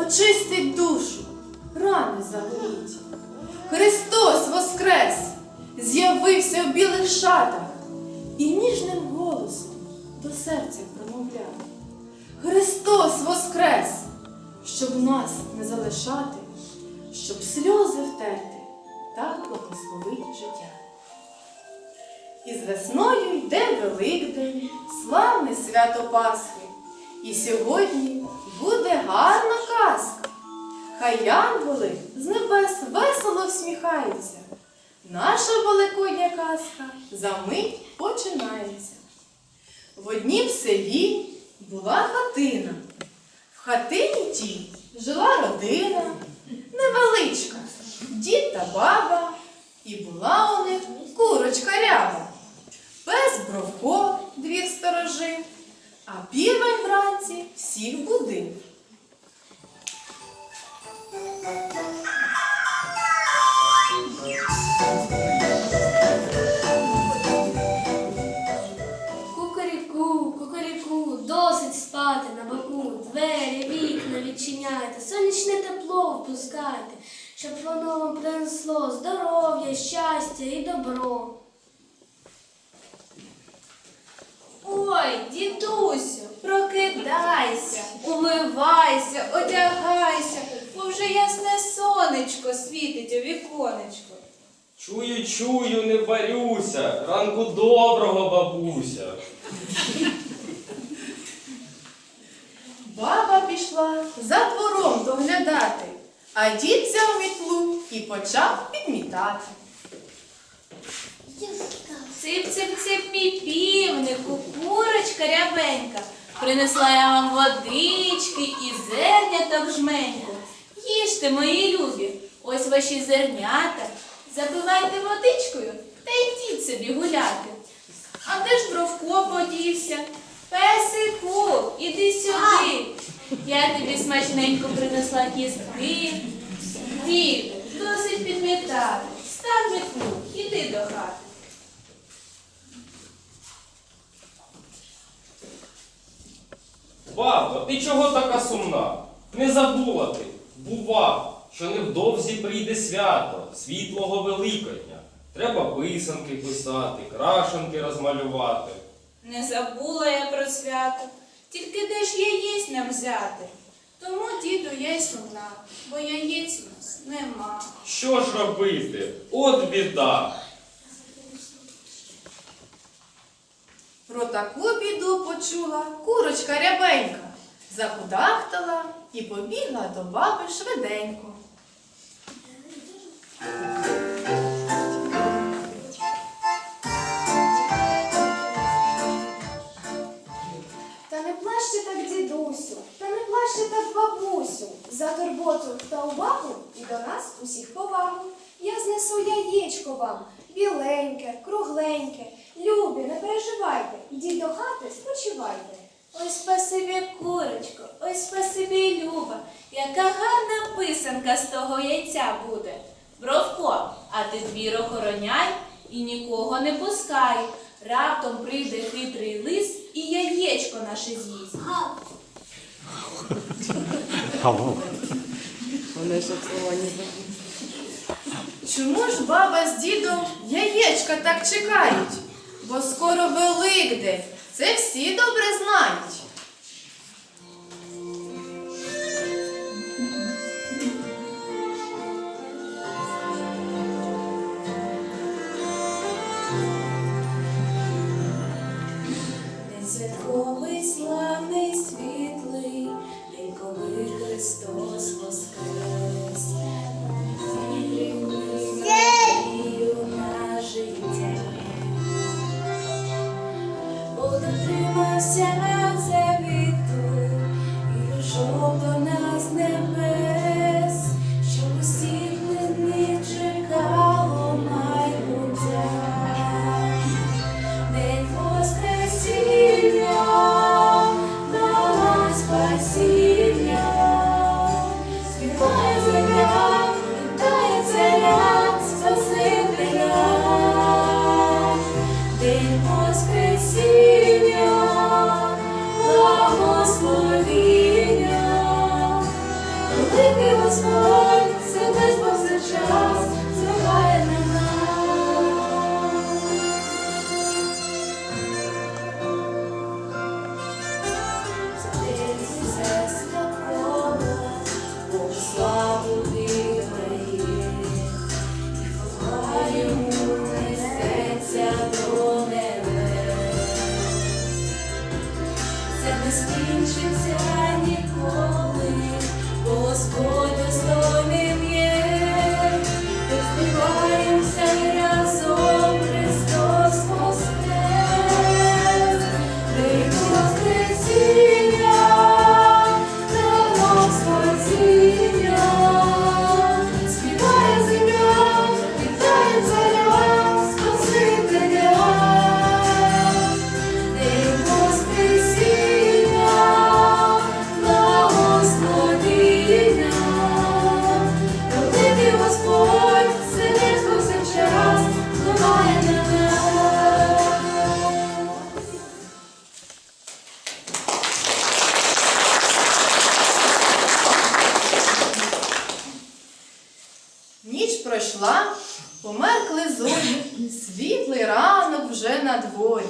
очистить душу, рани загоїть. Христос воскрес, з'явився в білих шатах і ніжним голосом до серця промовляв. Христос воскрес, щоб нас не залишати, щоб сльози втерти, так благословить життя. І з весною йде Великдень, славне свято Пасхи. І сьогодні буде гарна казка. Хай янголи з небес весело всміхаються. Наша великодня казка за мить починається. В однім селі була хатина. В хатині тій жила родина, віконечко. Чую, чую, не барюся. Ранку доброго, бабуся. Баба пішла за двором доглядати, а дід взяв мітлу і почав підмітати. Цip-цip-цip, мій півнику, курочка рябенька. Принесла я вам водички і зерняток жменьку. Їжте, мої любі, ось ваші зернята. Запивайте водичкою та йдіть собі гуляти. А де ж Бровко подівся? Песику, іди сюди. Я тобі смачненько принесла кістки. Діду, досить підмітати. Став мітлу, іди до хати. Бабо, ти чого така сумна? Не забула ти, бува, що невдовзі прийде свято, світлого Великодня. Треба писанки писати, крашенки розмалювати. Не забула я про свято, тільки де ж яєць нам взяти? Тому, діду, я й сумна, бо яєць у нас нема. Що ж робити? От біда. Про таку біду почула курочка рябенька, закудахтала і побігла до баби швиденько. Та не плачте так, дідусю, та не плачте так, бабусю, за турботу та увагу і до нас усіх повагу. Я знесу яєчко вам, біленьке, кругленьке. Любі, не переживайте, йдіть до хати, спочивайте. Ой, спасибі, курочко, ой, спасибі, Люба, яка гарна писанка з того яйця буде. Бровко, а ти двір охороняй і нікого не пускай. Раптом прийде хитрий лис і яєчко наше з'їсть. Чому ж баба з дідом яєчка так чекають? Бо скоро Великдень, це всі добре знають. Господь, пройшла, померкли зорі, світлий ранок вже на дворі.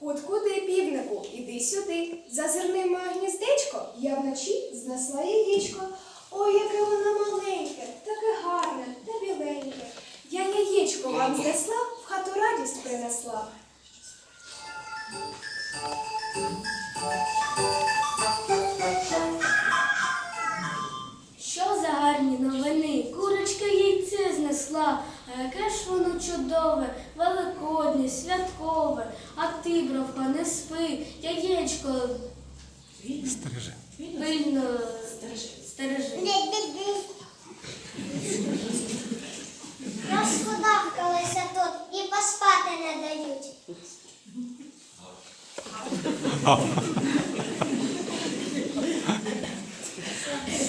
Кут куди, півнику, іди сюди. Зазирни моє гніздечко, я вночі знесла яєчко. Ой, яке воно маленьке, таке гарне та біленьке. Я яєчко вам знесла, в хату радість принесла. Що яйце а яке ж воно чудове, великоднє, святкове, а ти, бровка, не спи, яєчко. Стережи. пильно стережи. Розхудавкалися тут і поспати не дають.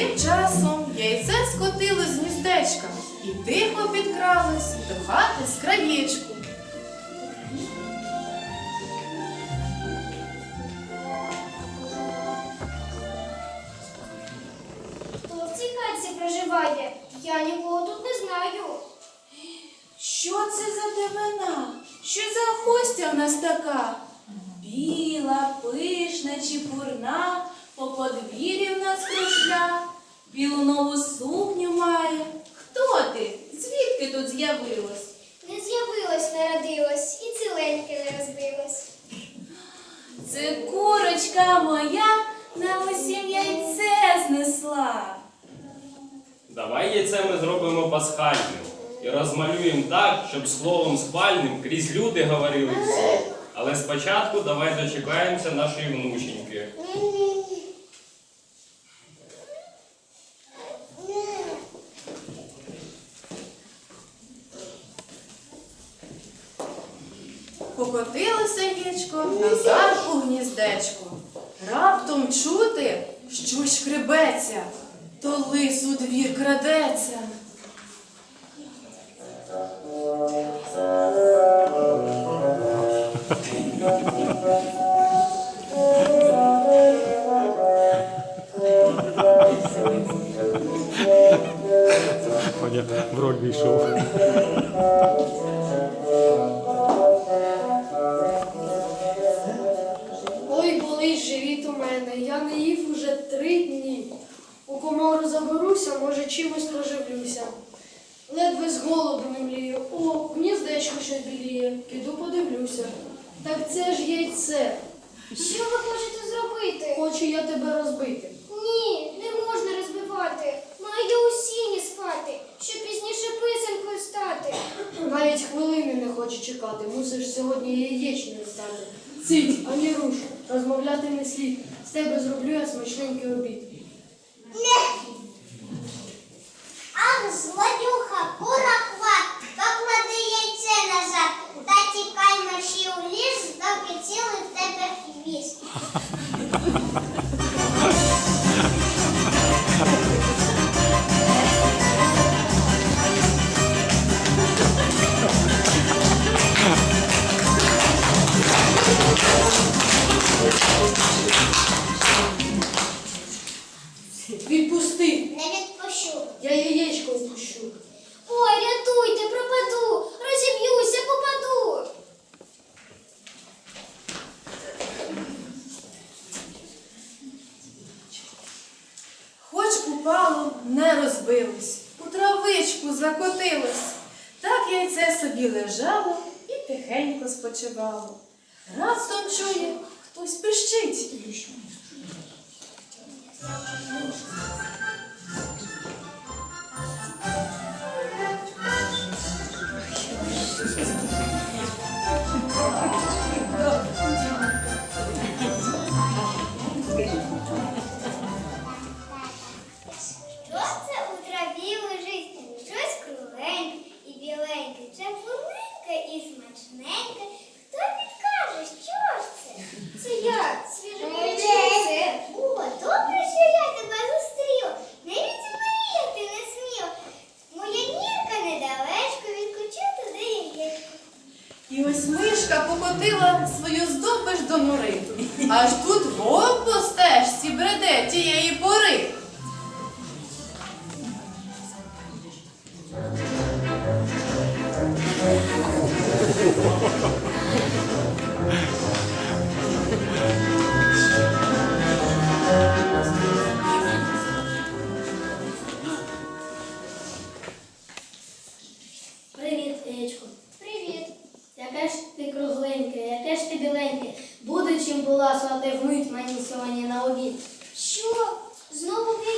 Тим часом яйце скотилось з гніздечка і тихо підкралось до хати з краєчку. Хто в цій хатці проживає? Я нікого тут не знаю. Що це за дивина? Що за гостя в нас така? Біла, пишна, чепурна, по подвір'ї в нас кружля, білу нову сукню має. Хто ти? Звідки тут з'явилась? Не з'явилось, народилось і ціленьке не розбилось. Це курочка моя на усім яйце знесла. Давай яйце ми зробимо пасхальним і розмалюємо так, щоб словом схвальним крізь люди говорили всі. Але спочатку давай дочекаємося нашої внученьки. Яєчко назад у гніздечко. Раптом чути, щось шкребеться, то лис у двір крадеться. В роль війшов. Мене, я не їв уже три дні. У комору заберуся, може чимось поживлюся. Ледве з голоду не млію. О, гніздечко щось біліє. Піду подивлюся. Так це ж яйце. Що ви хочете зробити? Хочу я тебе розбити. Ні, не можна розбивати. Маю у сіні спати, щоб пізніше писанкою стати. Навіть хвилини не хочу чекати, мусиш сьогодні яєчною стати. Цить, ані руш, розмовляти не слід. З тебе зроблю я смачненький обід. Теж ти кругленьке, яке ж ти біленьке, буде чим була свати вмить мені сьогодні на обід. Що? Знову ви.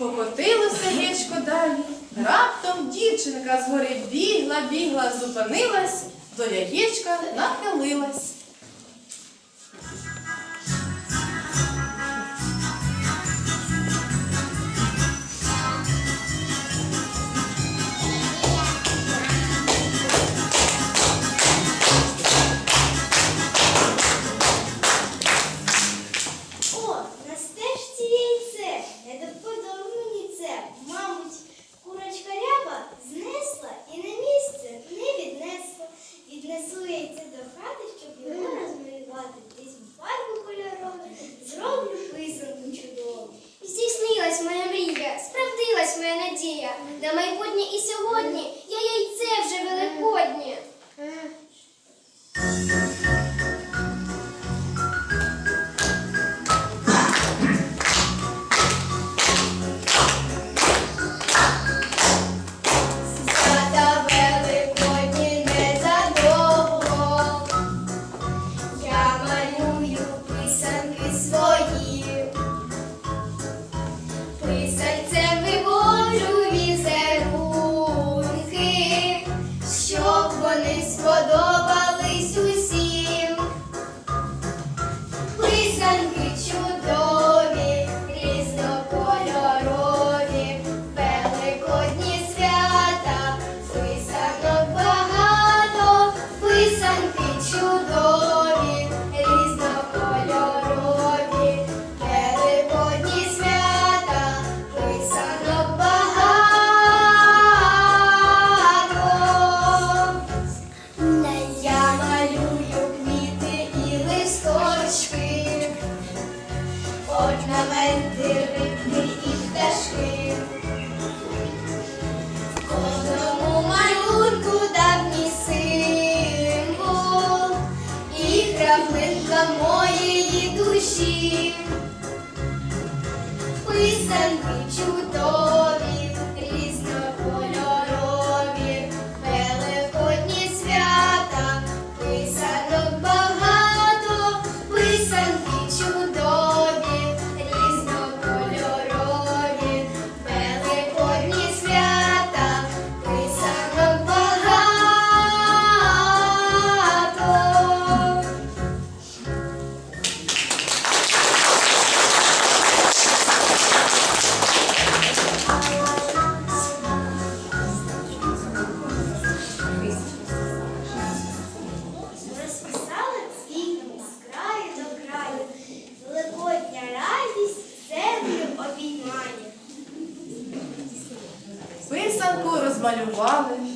Покотилося сердечко далі. Раптом дівчинка згори бігла, бігла, зупинилась, до яєчка нахилилась. надія на майбутнє і сьогодні.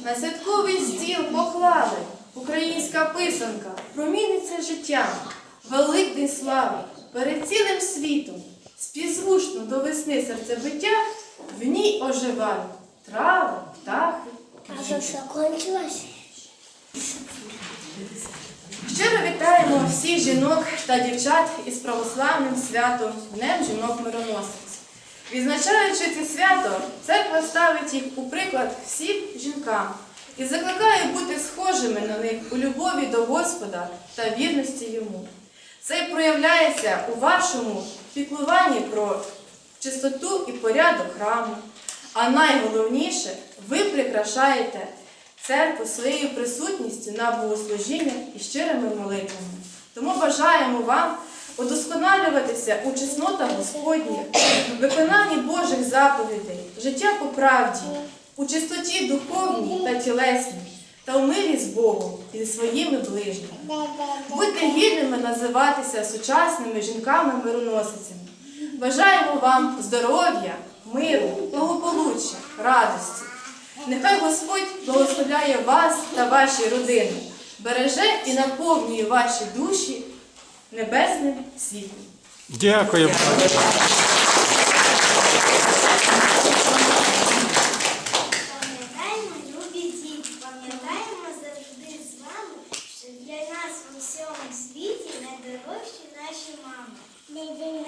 На святковий стіл поклали. Українська писанка проміниться життя, великдень слави перед цілим світом. Співзвучно до весни серцебиття в ній оживають трави, птахи. А що все кончилось? Щиро вітаємо всіх жінок та дівчат із православним святом Днем жінок мироносиць. Відзначаючи це свято, церква ставить їх у приклад всім жінкам і закликає бути схожими на них у любові до Господа та вірності йому. Це проявляється у вашому піклуванні про чистоту і порядок храму. А найголовніше, ви прикрашаєте церкву своєю присутністю на богослужіннях і щирими молитвами. Тому бажаємо вам удосконалюватися у чеснотах Господніх, виконанні Божих заповідей, життя по правді, у чистоті духовній та тілесній, та у мирі з Богом і своїми ближніми. Будьте гідними називатися сучасними жінками-мироносицями. Бажаємо вам здоров'я, миру, благополуччя, радості. Нехай Господь благословляє вас та ваші родини, береже і наповнює ваші душі небесним світлом. Дякую. Пам'ятаємо, любі діти, пам'ятаємо завжди з вами, що для нас у всьому світі найдорожчі наші мами.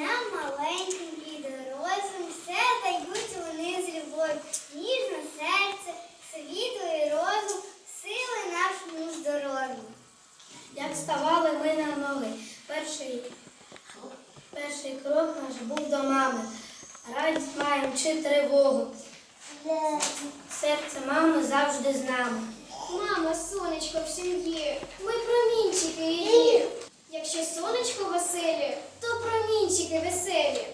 Нам маленьким і дорослим все дають вони з любов'ю, ніжне серце, світло і розум, сили нашому здоров'ю. Як ставали ми на ноги, перший, перший крок наш був до мами. Радість маємо чи тривогу. Серце мами завжди з нами. Мама, сонечко в сім'ї, ми промінчики її. Якщо сонечко веселі, то промінчики веселі.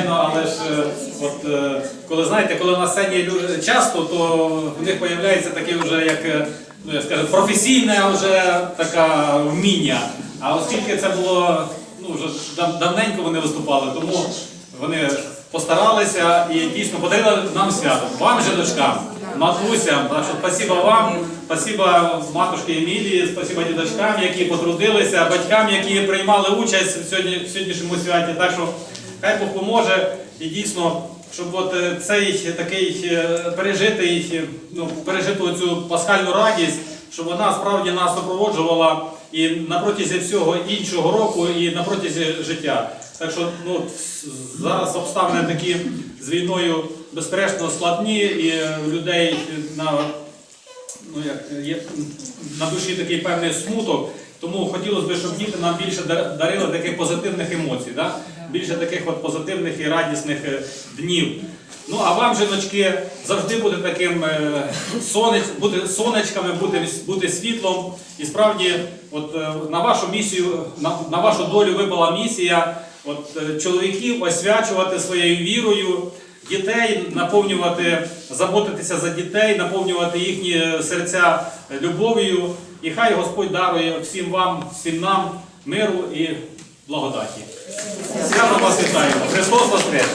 Звичайно, але ж е, от е, коли знаєте, коли на сцені люди часто, то в них з'являється таке вже як е, ну я скажу, професійне вже така вміння. А оскільки це було ну вже давненько вони виступали, тому вони постаралися і дійсно подарили нам свято. Вам же дочкам, матусям, так що спасибо вам, спасибо матушці Емілії, спасибо дідочкам, які потрудилися, батькам, які приймали участь в сьогоднішньому святі. Так що хай Бог поможе і дійсно, щоб от е, цей такий е, пережитий, е, ну, пережиту цю пасхальну радість, щоб вона справді нас супроводжувала і на протязі всього іншого року, і на протязі життя. Так що ну, зараз обставини такі з війною безперечно складні, і людей на ну, як, є на душі такий певний смуток. Тому хотілося б, щоб діти нам більше дарили таких позитивних емоцій, да? Більше таких от позитивних і радісних е, днів. Ну а вам, жіночки, завжди бути таким е, сонеч, бути сонечками, бути, бути світлом. І справді, от е, на вашу місію, на, на вашу долю випала місія от, чоловіків освячувати своєю вірою дітей, наповнювати, заботитися за дітей, наповнювати їхні серця любов'ю. І хай Господь дарує всім вам, всім нам миру і благодаті. Свято вас вітаємо! Христос Воскрес!